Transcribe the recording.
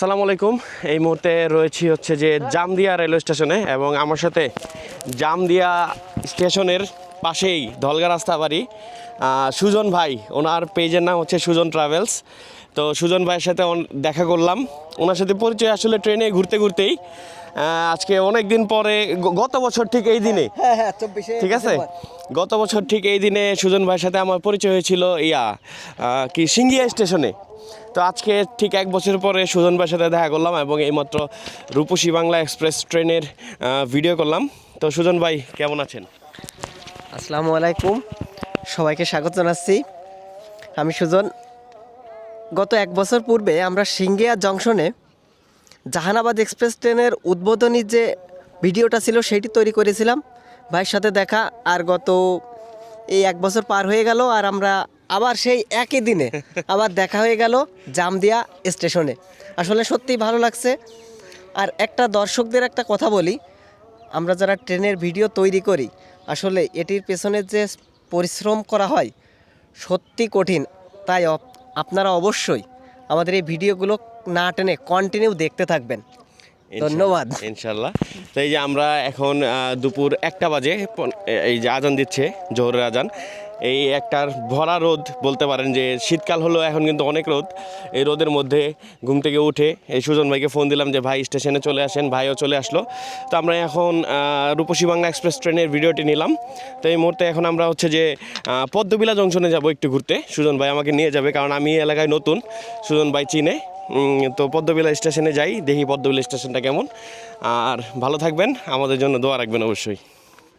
আসসালামু আলাইকুম। এই মুহূর্তে রয়েছি হচ্ছে যে জামদিয়া রেলওয়ে স্টেশনে এবং আমার সাথে জামদিয়া স্টেশনের পাশেই ধলগা রাস্তা বাড়ি সুজন ভাই। ওনার পেজের নাম হচ্ছে সুজন ট্রাভেলস। তো সুজন ভাইয়ের সাথে দেখা করলাম। ওনার সাথে পরিচয় আসলে ট্রেনে ঘুরতে ঘুরতেই। আজকে অনেক দিন পরে গত বছর ঠিক এই দিনে। হ্যাঁ হ্যাঁ চব্বিশে ঠিক আছে? গত বছর ঠিক এই দিনে সুজন ভাইয়ের সাথে আমার পরিচয় হয়েছিল ইয়া কি সিঙ্গিয়া স্টেশনে। তো আজকে ঠিক এক বছর পরে সুজন ভাইয়ের সাথে দেখা করলাম এবং এইমাত্র রূপসী বাংলা এক্সপ্রেস ট্রেনের ভিডিও করলাম। তো সুজন ভাই কেমন আছেন? আসসালামু আলাইকুম। সবাইকে স্বাগত জানাচ্ছি। আমি সুজন। গত এক বছর পূর্বে আমরা সিঙ্গিয়া জংশনে জাহানাবাদ এক্সপ্রেস ট্রেনের উদ্বোধনী যে ভিডিওটা ছিল সেটি তৈরি করেছিলাম। ভাইয়ের সাথে দেখা, আর গত এই এক বছর পার হয়ে গেল, আর আমরা আবার সেই একই দিনে আবার দেখা হয়ে গেল জামদিয়া স্টেশনে। আসলে সত্যিই ভালো লাগছে। আর একটা দর্শকদের একটা কথা বলি, আমরা যারা ট্রেনের ভিডিও তৈরি করি, আসলে এটির পেছনে যে পরিশ্রম করা হয় সত্যি কঠিন। তাই আপনারা অবশ্যই আমাদের এই ভিডিওগুলো না টেনে কন্টিনিউ দেখতে থাকবেন। ধন্যবাদ। ইনশাল্লাহ। তো এই যে আমরা এখন দুপুর একটা বাজে এই যে আজান দিচ্ছে জোহরের আজান। এই একটার ভরা রোদ বলতে পারেন যে শীতকাল হলো এখন কিন্তু অনেক রোদ। এই রোদের মধ্যে ঘুম থেকে উঠে এই সুজন ভাইকে ফোন দিলাম যে, ভাই, স্টেশনে চলে আসেন, ভাইও চলে আসলো। তো আমরা এখন রূপসী বাংলা এক্সপ্রেস ট্রেনের ভিডিওটি নিলাম। তো এই মুহূর্তে এখন আমরা হচ্ছে যে পদ্মবিলা জংশনে যাব একটু ঘুরতে। সুজন ভাই আমাকে নিয়ে যাবে কারণ আমি এলাকায় নতুন, সুজন ভাই চিনে। তো পদ্মবিলা স্টেশনে যাই, দেখি পদ্মবিলা স্টেশনটা কেমন। আর ভালো থাকবেন, আমাদের জন্য দোয়া রাখবেন অবশ্যই।